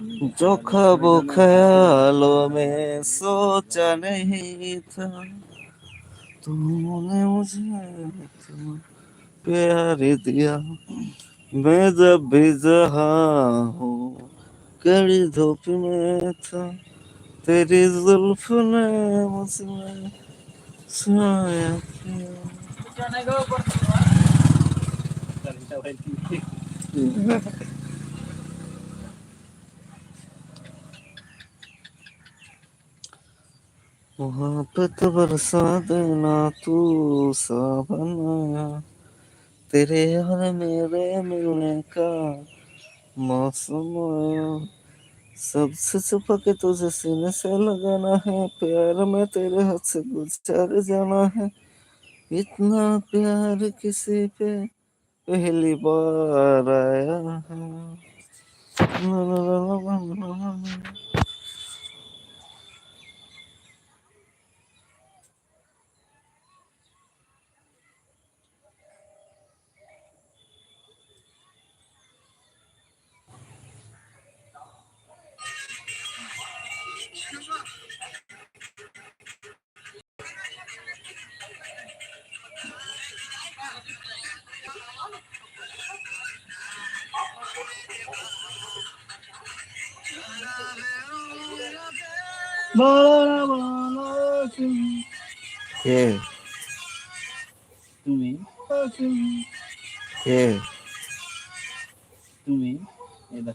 जो ख्वाबों ख्यालों में सोचा नहीं था। तुमने मुझे प्यार दिया मैं जब भी जहाँ हूँ कड़ी धूप में था। तेरी जुल्फ ने मुझमें छाया किया। मोहब्बत बरसा देना तू सावना। तेरे और मेरे मिलने का मौसम। आया सबसे छुपा के तुझे सीने से लगाना है, प्यार में तेरे हाथ से गुजर जाना है। इतना प्यार किसी पे पहली बार आया है। কে তুমি কে তুমি এই দেখো